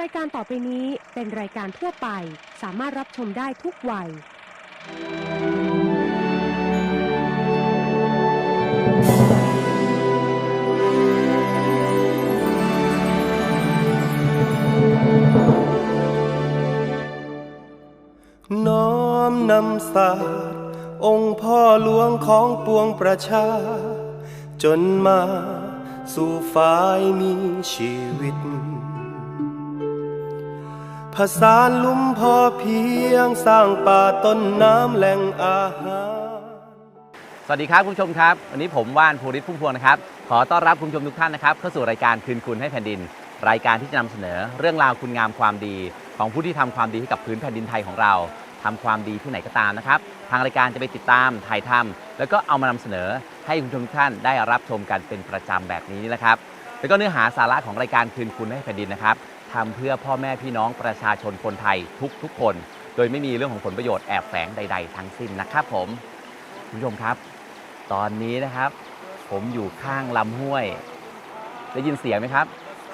รายการต่อไปนี้เป็นรายการทั่วไป สามารถรับชมได้ทุกวัย น้อมนำศาสตร์องค์พ่อหลวงของปวงประชา จนมาสู่ฝ่ายมีชีวิต ผสานลุ่มพอเพียงสร้างป่าต้นน้ำแหล่งอาหาร สวัสดีครับคุณผู้ชมครับ วันนี้ผมว่านภูริศพุ่มพวงนะครับ ขอต้อนรับคุณผู้ชมทุกท่านนะครับเข้าสู่รายการคืนคุณให้แผ่นดิน รายการที่จะนำเสนอเรื่องราวคุณงามความดี ของผู้ที่ทำความดีให้กับพื้นแผ่นดินไทยของเราทำความดีที่ไหนก็ตามนะครับ ทางรายการจะไปติดตามถ่ายทำแล้วก็เอามานำเสนอให้คุณผู้ชมทุกท่านได้รับชมกันเป็นประจำแบบนี้นี่แหละครับ แล้วก็เนื้อหาสาระของรายการคืนคุณให้แผ่นดินนะครับ ทำเพื่อพ่อแม่พี่น้องประชาชนคนไทยทุกๆคน โดยไม่มีเรื่องของผลประโยชน์แอบแฝงใด ๆ ทั้งสิ้นนะครับผมคุณผู้ชมครับ ตอนนี้นะครับ ผมอยู่ข้างลำห้วย ได้ยินเสียงไหมครับ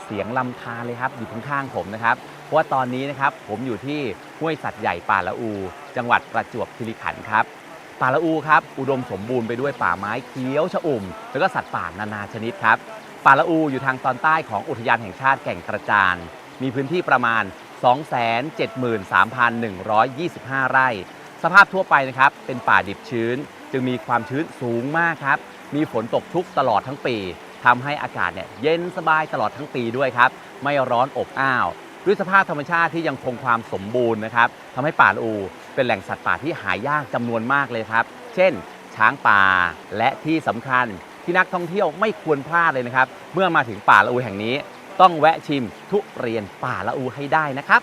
เสียงลำธารเลยครับอยู่ข้างๆผมนะครับเพราะว่าตอนนี้นะครับผมอยู่ที่ห้วยสัตว์ใหญ่ป่าละอู จังหวัดประจวบคีรีขันธ์ครับป่าละอูครับอุดมสมบูรณ์ไปด้วยป่าไม้เขียวชอุ่ม แล้วก็สัตว์ป่านานาชนิดครับป่าละอูอยู่ทางตอนใต้ของอุทยานแห่งชาติแก่งกระจาน มีพื้นที่ประมาณ 273,125 ไร่ สภาพทั่วไปนะครับเป็นป่าดิบชื้น จึงมีความชื้นสูงมากครับ มีฝนตกชุกตลอดทั้งปีทำให้อากาศเนี่ยเย็นสบายตลอดทั้งปีด้วยครับ ไม่ร้อนอบอ้าว ด้วยสภาพธรรมชาติที่ยังคงความสมบูรณ์นะครับทำให้ป่าละอู เป็นแหล่งสัตว์ป่าที่หายากจำนวนมากเลยครับ เช่น ช้างป่าและที่สำคัญที่นักท่องเที่ยวไม่ควรพลาดเลยนะครับ เมื่อมาถึงป่าละอูแห่งนี้ ต้องแวะชิมทุเรียนป่าละอูให้ได้นะครับ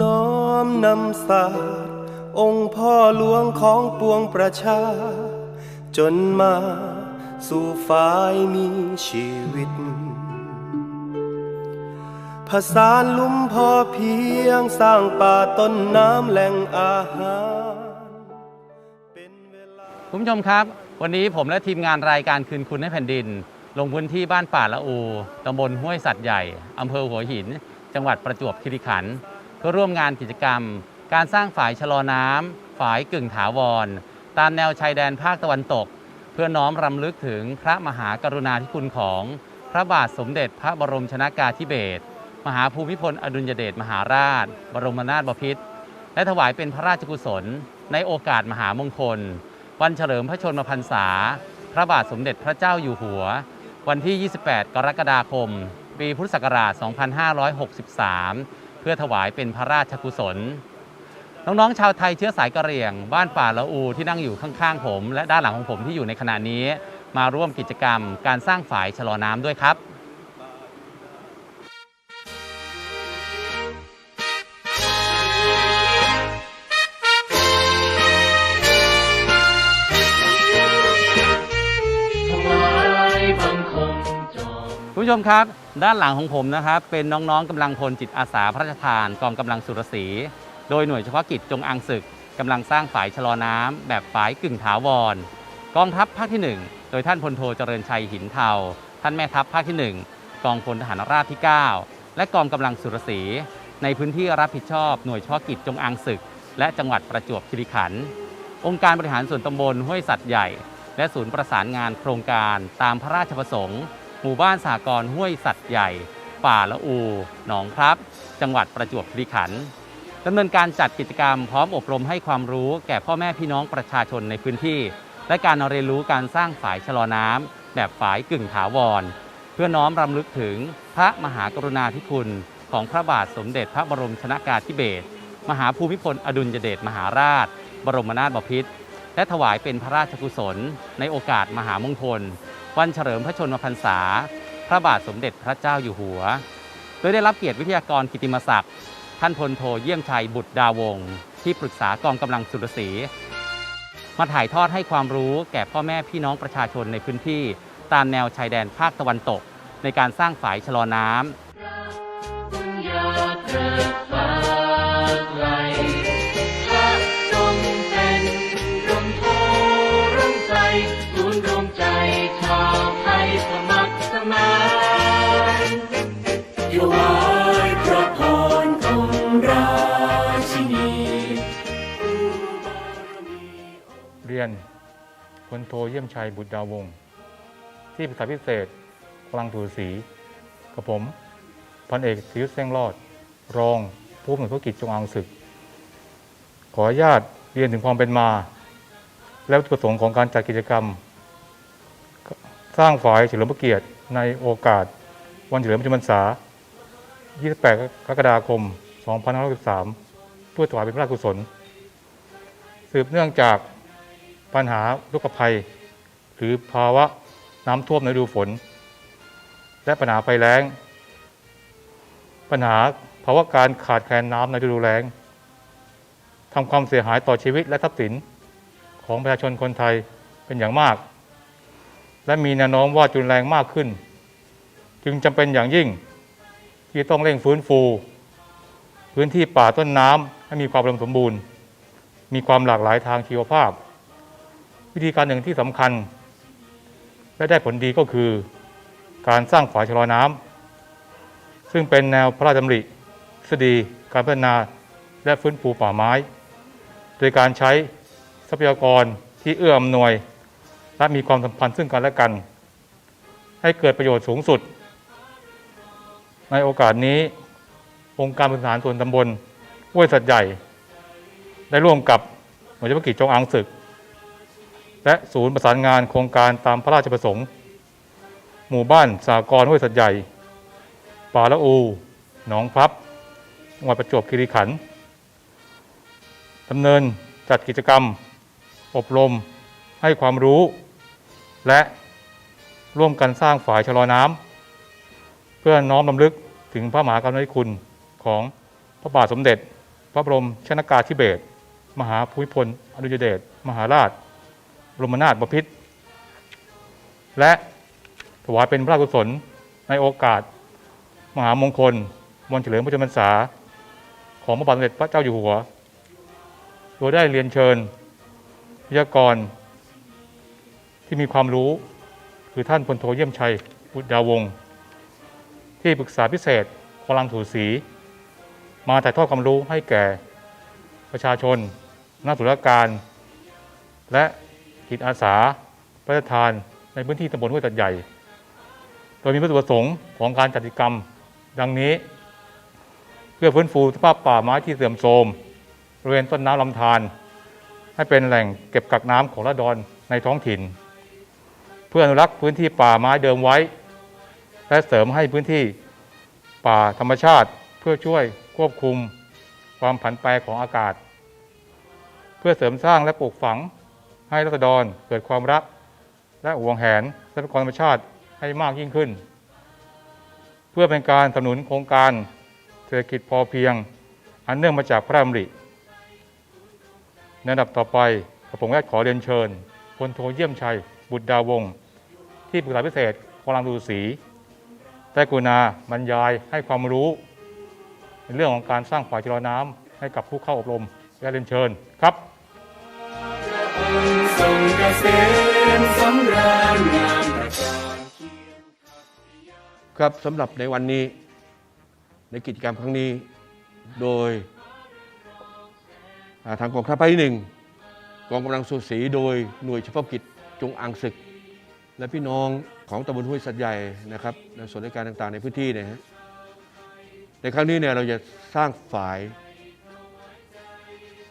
น้อมนำศาสตร์องค์พ่อหลวงของปวงประชา จนมาสู่ฝ่ายมีชีวิตผสานลุ่มพอเพียงสร้างป่าต้นน้ำแหล่งอาหารเป็นเวลาคุณผู้ชมครับ วันนี้ผมและทีมงานรายการคืนคุณให้แผ่นดิน ลงพื้นที่บ้านป่าละอูตำบลห้วยสัตว์ใหญ่ อำเภอหัวหิน จังหวัดประจวบคีรีขันธ์เพื่อร่วมงานกิจกรรม การสร้างฝายชะลอน้ำฝายกึ่งถาวร ตามแนวชายแดนภาคตะวันตก เพื่อน้อมรำลึกถึงพระมหากรุณาธิคุณของพระบาทสมเด็จพระบรมชนากาธิเบศรมหาภูมิพลอดุลยเดชมหาราช บรมนาถบพิตรและถวายเป็นพระราชกุศล ในโอกาสมหามงคล วันเฉลิมพระชนมพรรษา พระบาทสมเด็จพระเจ้าอยู่หัว วันที่ 28 กรกฎาคม ปีพุทธศักราช 2563 เพื่อถวายเป็นพระราชกุศล น้องๆ ชาวไทยเชื้อสายกะเหรี่ยง บ้านป่าละอูที่นั่งอยู่ข้างๆ ผม และด้านหลังของผมที่อยู่ในขณะนี้ มาร่วมกิจกรรมการสร้างฝายชะลอน้ำด้วยครับ ผู้ชมครับ ด้านหลังของผมนะครับเป็นน้องๆกำลังพลจิตอาสาพระราชทานกองกำลังสุรศรีโดยหน่วยเฉพาะกิจจงอังศึกกำลังสร้างฝายชะลอน้ำแบบฝายกึ่งถาวร กองทัพภาคที่ 1 โดยท่านพลโทเจริญชัยหินเทา ท่านแม่ทัพภาคที่ 1 กองพลทหารราบที่ 9 และกองกำลังสุรศรีในพื้นที่รับผิดชอบหน่วยเฉพาะกิจจงอังศึก และจังหวัดประจวบคีรีขันธ์องค์การบริหารส่วนตำบลห้วยสัตว์ใหญ่ และศูนย์ประสานงานโครงการตามพระราชประสงค์ หมู่บ้านสากรห้วยสัตว์ใหญ่ ป่าละอู หนองพรับ จังหวัดประจวบคีรีขันธ์ดำเนินการจัดกิจกรรมพร้อมอบรมให้ความรู้แก่พ่อแม่พี่น้องประชาชนในพื้นที่ และการเรียนรู้การสร้างฝายชะลอน้ำแบบฝายกึ่งถาวร เพื่อน้อมรำลึกถึงพระมหากรุณาธิคุณ ของพระบาทสมเด็จพระบรมชนากาธิเบศรมหาภูมิพลอดุลยเดชมหาราช บรมนาถบพิตร และถวายเป็นพระราชกุศล ในโอกาสมหามงคล วันเฉลิมพระชนมพรรษา พระบาทสมเด็จพระเจ้าอยู่หัว โดยได้รับเกียรติวิทยากรกิติมศักดิ์ท่านพลโทเยี่ยมชัยบุตรดาวงที่ปรึกษากองกำลังสุรศรีมาถ่ายทอดให้ความรู้แก่พ่อแม่พี่น้องประชาชนในพื้นที่ ตามแนวชายแดนภาคตะวันตก ในการสร้างฝายชะลอน้ำ พลโทเยี่ยมชัยบุตรดาวงศ์ที่ปรึกษาพิเศษพลังถูสีกับผมพันเอกศิยุทธเส้งรอด รองผู้อำนวยธุรกิจจงอางศึก ขออนุญาตเรียนถึงความเป็นมา และวัตถุประสงค์ของการจัดกิจกรรม สร้างฝ่ายเฉลิมพระเกียรติในโอกาส วันเฉลิมพระชนมพรรษา 28 กรกฎาคม 2563เพื่อถวายเป็นพระราชกุศล สืบเนื่องจาก ปัญหาลูกภัย หรือภาวะน้ำท่วมในฤดูฝน และปัญหาไฟแล้ง ปัญหาภาวะการขาดแคลนน้ำในฤดูแล้งทำความเสียหายต่อชีวิตและทรัพย์สินของประชาชนคนไทยเป็นอย่างมาก และมีแนวโน้มว่าจุนแรงมากขึ้น จึงจำเป็นอย่างยิ่ง ที่ต้องเร่งฟื้นฟู พื้นที่ป่าต้นน้ำให้มีความอุดมสมบูรณ์ มีความหลากหลายทางชีวภาพ วิธีการหนึ่งที่สำคัญ และได้ผลดีก็คือ การสร้างฝายชะลอน้ำซึ่งเป็นแนวพระราชดำริทฤษฎีการพัฒนาและฟื้นฟูป่าไม้ โดยการใช้ทรัพยากรที่เอื้ออำนวย และมีความสัมพันธ์ซึ่งกันและกัน ให้เกิดประโยชน์สูงสุด ในโอกาสนี้ องค์การบริหารส่วนตำบลห้วยสัตว์ใหญ่ ได้ร่วมกับหน่วยเฉพาะกิจจงอางศึก และศูนย์ประสานงานโครงการตามพระราชประสงค์ หมู่บ้านสากรห้วยสัตใหญ่ ป่าละอู หนองพับจังหวัดประจวบคีรีขันธ์ดำเนินจัดกิจกรรม อบรมให้ความรู้ และร่วมกันสร้างฝายชะลอน้ำเพื่อน้อมรำลึกถึงพระมหากรุณาธิคุณของพระบาทสมเด็จ พระบรมชนากาธิเบศรมหาภูมิพลอดุลยเดชมหาราช รมนาถบพิตรและถวายเป็นพระราชกุศลในโอกาส มหามงคล วันเฉลิมพระชนมพรรษา ของพระบาทสมเด็จพระเจ้าอยู่หัว โดยได้เรียนเชิญวิทยากร ที่มีความรู้ คือท่านพลโทเยี่ยมชัยบุตรดาวง ที่ปรึกษาพิเศษพลังถูสี มาถ่ายทอดความรู้ให้แก่ประชาชนนักธุรการ และ จิตอาสาประทานในพื้นที่ตำบลห้วยตัดใหญ่ โดยมีวัตถุประสงค์ของการจัดกิจกรรมดังนี้ เพื่อฟื้นฟูสภาพป่าไม้ที่เสื่อมโทรมบริเวณต้นน้ำลำธารให้เป็นแหล่งเก็บกักน้ำของระดอนในท้องถิ่น เพื่ออนุรักษ์พื้นที่ป่าไม้เดิมไว้ และเสริมให้พื้นที่ป่าธรรมชาติเพื่อช่วยควบคุมความผันแปรของอากาศ เพื่อเสริมสร้างและปลูกฝัง ให้รัษฎรเกิดความรัก และหวงแหนทรัพยากรธรรมชาติให้มากยิ่งขึ้น เพื่อเป็นการสนับสนุนโครงการเศรษฐกิจพอเพียง อันเนื่องมาจากพระราชดำริในอันดับต่อไปผมก็ขอเรียนเชิญพลโทเยี่ยมชัย บุตรดาวงศ์ที่ปรึกษาพิเศษพลังดูสีได้กุณาบรรยายให้ความรู้ ในเรื่องของการสร้างฝ่ายชะลอน้ำให้กับผู้เข้าอบรมและเรียนเชิญครับ มสำราญงามประการเคียงครับสำหรับในวันนี้ ในกิจกรรมครั้งนี้ โดยาทางกองทัพภาคที่หนึ่งกองกำลังสูสีโดยหน่วยเฉพาะกิจจงอางศึก และพี่น้องของตำบลห้วยสัตว์ใหญ่นะครับและส่วนราชการต่างๆ ในพื้นที่เนยฮะในครั้งนี้เนี่ยเราจะสร้างฝาย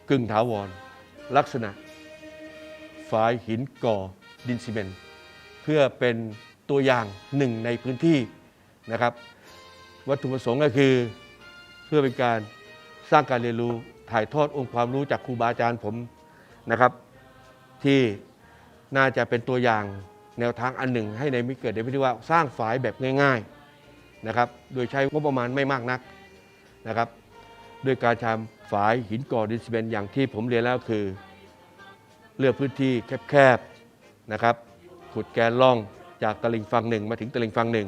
กึ่งถาวรลักษณะ ฝายหินก่อดินซีเมนต์เพื่อเป็นตัวอย่างหนึ่งในพื้นที่นะครับ วัตถุประสงค์ก็คือเพื่อเป็นการสร้างการเรียนรู้ถ่ายทอดองค์ความรู้จากครูบาอาจารย์ผมนะครับ ที่น่าจะเป็นตัวอย่างแนวทางอันหนึ่ง ให้ในมิเกิดในพิธีว่าสร้างฝายแบบง่าย ๆนะครับ โดยใช้งบประมาณไม่มากนักนะครับ ด้วยการทำฝายหินก่อดินซีเมนต์อย่างที่ผมเรียนแล้วคือ เลือกพื้นที่แคบๆนะครับ ขุดแกนล่องจากตลิ่งฝั่งหนึ่งมาถึงตลิ่งฝั่งหนึ่ง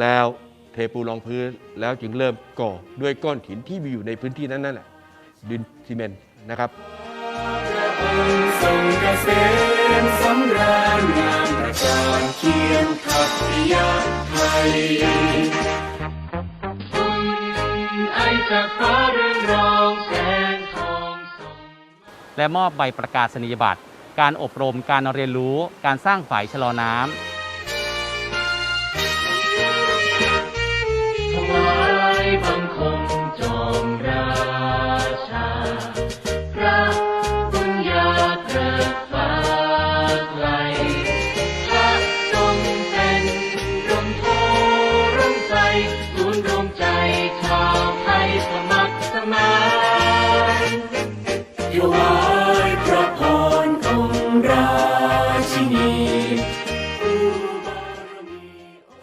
แล้วเทปูรองพื้นแล้วจึงเริ่มก่อด้วยก้อนหินที่มีอยู่ในพื้นที่นั้นนั่นแหละดินซีเมนต์นะครับทรงเกษมสำราญงามประการเคียงขัตติยาไทย และมอบใบประกาศนียบัตร การอบรมการเรียนรู้ การสร้างฝ่ายชะลอน้ำ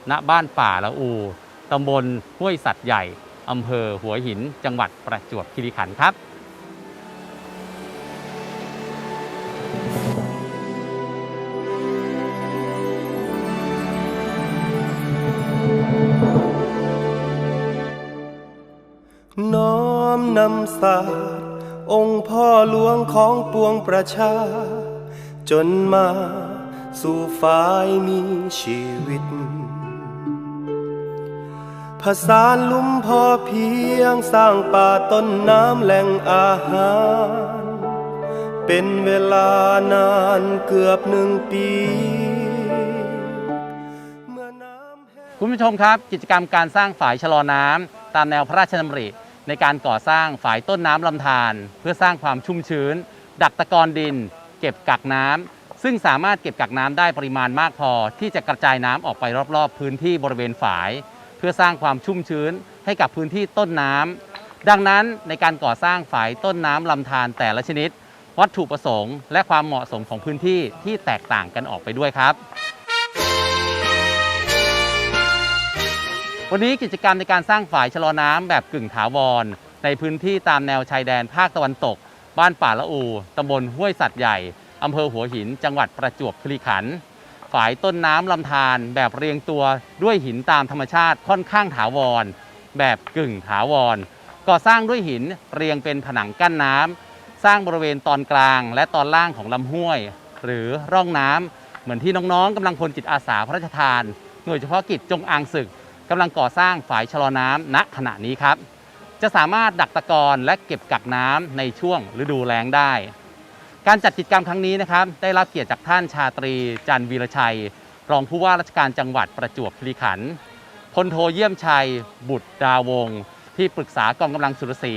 ณบ้านป่าละอูตำบลห้วยสัตว์ใหญ่อำเภอหัวหินจังหวัดประจวบคีรีขันธ์ครับน้อมนำศาสตร์องค์พ่อหลวงของปวงประชา จนมาสู่ฝ่ายมีชีวิต ผสานลุ่มพอเพียงสร้างป่าต้นน้ำแหล่งอาหาร เป็นเวลานานเกือบหนึ่งปีคุณผู้ชมครับกิจกรรมการสร้างฝายชะลอน้ำตามแนวพระราชดำริ ในการก่อสร้างฝายต้นน้ำลำธารเพื่อสร้างความชุ่มชื้น ดักตะกอนดิน เก็บกักน้ำซึ่งสามารถเก็บกักน้ำได้ปริมาณมากพอ ที่จะกระจายน้ำออกไปรอบๆ พื้นที่บริเวณฝาย เพื่อสร้างความชุ่มชื้นให้กับพื้นที่ต้นน้ำดังนั้นในการก่อสร้างฝายต้นน้ำลำธารแต่ละชนิด วัตถุประสงค์ และความเหมาะสมของพื้นที่ที่แตกต่างกันออกไปด้วยครับ วันนี้กิจกรรมในการสร้างฝายชะลอน้ำแบบกึ่งถาวร ในพื้นที่ตามแนวชายแดนภาคตะวันตก บ้านป่าละอูตำบลห้วยสัตว์ใหญ่อำเภอหัวหิน จังหวัดประจวบคีรีขันธ์ ฝายต้นน้ำลำธารแบบเรียงตัวด้วยหินตามธรรมชาติค่อนข้างถาวร แบบกึ่งถาวร ก่อสร้างด้วยหินเรียงเป็นผนังกั้นน้ำสร้างบริเวณตอนกลางและตอนล่างของลำห้วย หรือร่องน้ำเหมือนที่น้องๆกำลังพลจิตอาสาพระราชทาน หน่วยเฉพาะกิจจงอางศึกกำลังก่อสร้างฝายชะลอน้ำณขณะนี้ครับ จะสามารถดักตะกอนและเก็บกักน้ำในช่วงฤดูแล้งได้ การจัดกิจกรรมครั้งนี้นะครับ ได้รับเกียรติจากท่านชาตรีจันวีรชัย รองผู้ว่าราชการจังหวัดประจวบคีรีขันธ์พลโทเยี่ยมชัย บุตรดาวงที่ปรึกษากองกำลังสุรศรี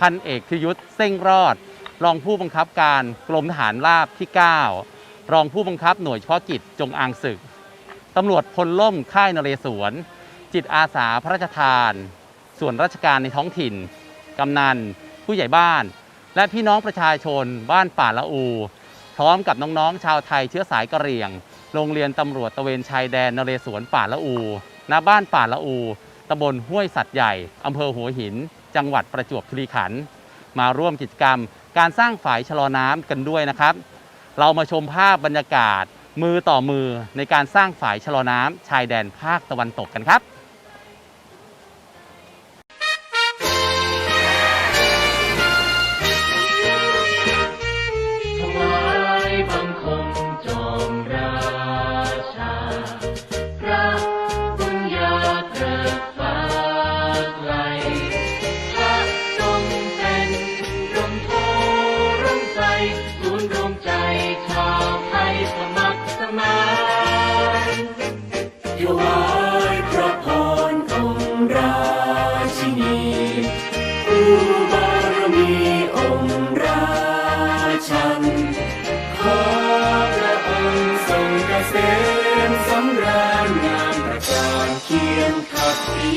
พันเอกพิยุทธ์เส้งรอด รองผู้บังคับการกรมทหารราบที่ 9 รองผู้บังคับหน่วยเฉพาะกิจจงอางศึกตำรวจพลล่มค่ายนเรศวร จิตอาสาพระราชทาน ส่วนราชการในท้องถิ่น กำนัน ผู้ใหญ่บ้าน และพี่น้องประชาชนบ้านป่าละอู พร้อมกับน้องๆ ชาวไทยเชื้อสายกะเหรี่ยง โรงเรียนตำรวจตะเวนชายแดนนเรศวรป่าละอูณบ้านป่าละอูตำบลห้วยสัตว์ใหญ่อำเภอหัวหิน จังหวัดประจวบคีรีขันธ์มาร่วมกิจกรรม การสร้างฝายชะลอน้ำกันด้วยนะครับ เรามาชมภาพบรรยากาศ มือต่อมือในการสร้างฝายชะลอน้ำชายแดนภาคตะวันตกกันครับ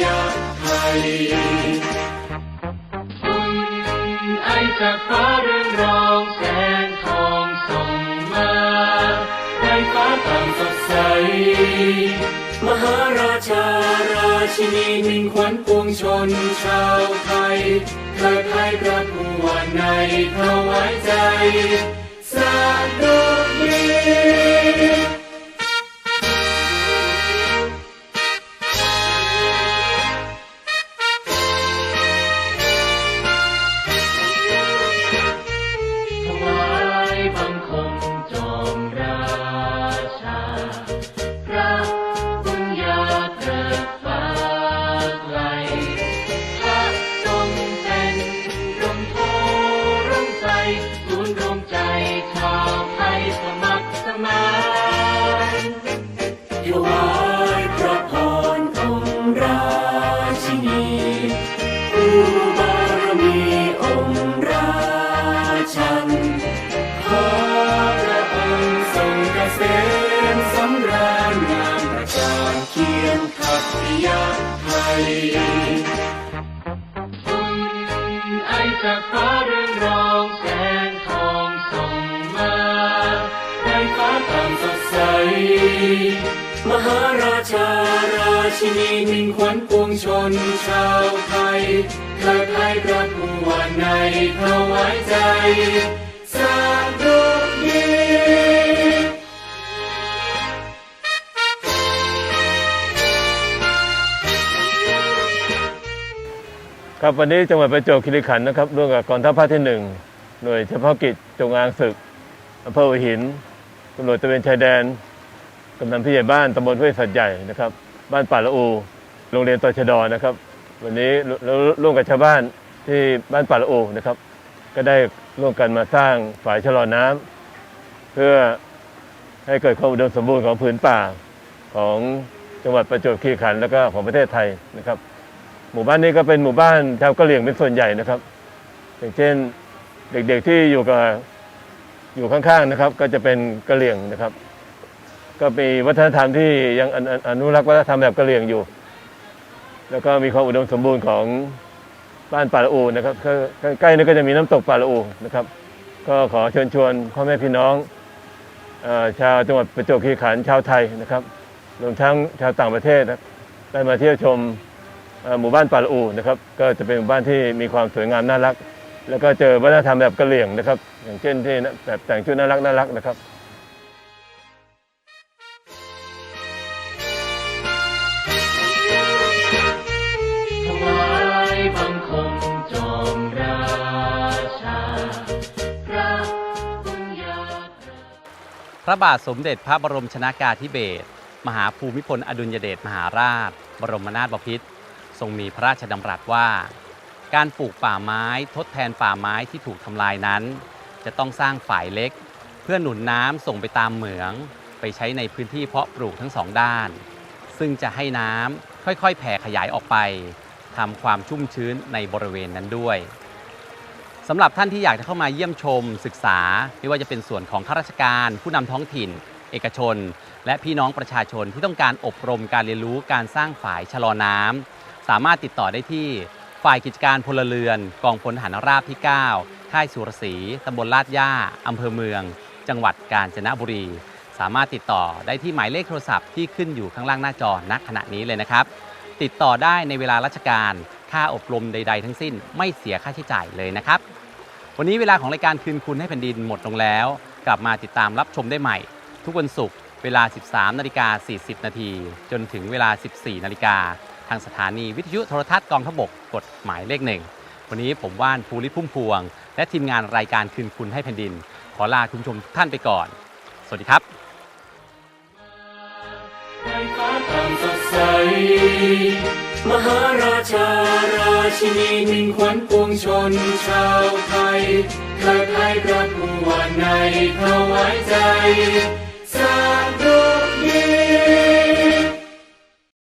ยาไทยคุณไอจากฟ้าเรื่องรองแสงทองส่องมาในฟ้าต่างสดใส มหาราชาราชินีมิ่งขวัญปวงชนชาวไทยเทิดไทยพระผู้ว่าในถวายใจ หาราชาราชินีมิ่งขวัญปวงชนชาวไทยเกิดไทยประพวนในถวายใจสาธุดีครับวันนี้จังหวัดประจวบคีรีขันธ์นะครับร่วมกับกองทัพภาคที่หนึ่งหน่วยเฉพาะกิจจงอางศึกอำเภอหัวหินตำรวจตะเวนชายแดน กำนันผู้ใหญ่บ้านตำบลห้วยสัตว์ใหญ่นะครับ บ้านป่าละอูโรงเรียนตชดนะครับ วันนี้เราร่วมกับชาวบ้านที่บ้านป่าละอูนะครับ ก็ได้ร่วมกันมาสร้างฝายชะลอน้ำเพื่อให้เกิดความอุดมสมบูรณ์ของผืนป่าของจังหวัดประจวบคีรีขันธ์แล้วก็ของประเทศไทยนะครับ หมู่บ้านนี้ก็เป็นหมู่บ้านชาวกะเหรี่ยงเป็นส่วนใหญ่นะครับ อย่างเช่นเด็กๆที่อยู่กับอยู่ข้างๆนะครับ ก็จะเป็นกะเหรี่ยงนะครับ ก็มีวัฒนธรรมที่ยังอนุรักษ์วัฒนธรรมแบบกะเหรี่ยงอยู่ แล้วก็มีความอุดมสมบูรณ์ของบ้านป่าละอูนะครับใกล้ๆนี้ก็จะมีน้ำตกป่าละอูนะครับ ก็ขอเชิญชวนพ่อแม่พี่น้องอชาวจังหวัดประจวบคีรีขันธ์ชาวไทยนะครับรวมทั้งชาวต่างประเทศนะได้มาเที่ยวชมหมู่บ้านป่าละอูนะครับ ก็จะเป็นหมู่บ้านที่มีความสวยงามน่ารัก แล้วก็เจอวัฒนธรรมแบบกะเหรี่ยงนะครับ อย่างเช่นที่แบบแต่งชุดน่ารักน่ารักนะครับ ระบาทสมเด็จพระบรมชนากาธิเบศรมหาภูมิพลอดุลยเดชมหาราช บรมนาถบพิตรทรงมีพระราชดำรัสว่า การปลูกป่าไม้ทดแทนป่าไม้ที่ถูกทำลายนั้น จะต้องสร้างฝ่ายเล็ก เพื่อหนุนน้ำส่งไปตามเหมือง ไปใช้ในพื้นที่เพาะปลูกทั้งสองด้าน ซึ่งจะให้น้ำค่อยๆ แผ่ขยายออกไปทำความชุ่มชื้นในบริเวณนั้นด้วย สำหรับท่านที่อยากจะเข้ามาเยี่ยมชมศึกษา ไม่ว่าจะเป็นส่วนของข้าราชการ ผู้นำท้องถิ่น เอกชน และพี่น้องประชาชนที่ต้องการอบรมการเรียนรู้การสร้างฝายชะลอน้ำสามารถติดต่อได้ที่ฝ่ายกิจการพลเรือน กองพลทหารราบที่ 9 ค่ายสุรศรีตำบลลาดย่าอำเภอเมือง จังหวัดกาญจนบุรี สามารถติดต่อได้ที่หมายเลขโทรศัพท์ที่ขึ้นอยู่ข้างล่างหน้าจอณขณะนี้เลยนะครับ ติดต่อได้ในเวลาราชการ ค่าอบรมใด ๆ ทั้งสิ้นไม่เสียค่าใช้จ่ายเลยนะครับ วันนี้เวลาของรายการคืนคุณให้แผ่นดินหมดลงแล้ว กลับมาติดตามรับชมได้ใหม่ ทุกวันศุกร์เวลา 13นาฬิกา40 นาทีจนถึงเวลา 14นาฬิกาทางสถานีวิทยุโทรทัศน์กองทบกกฎหมายเลขหนึ่งวันนี้ผมว่านภูริพุ่มพวง และทีมงานรายการคืนคุณให้แผ่นดิน ขอลาคุณผู้ชมทุกท่านไปก่อน สวัสดีครับไฟฟ้าต่างสดใส มหาราชาราชินีมิ่งขวัญปวงชนชาวไทยเคยไทยกระพวนในถวายใจสาง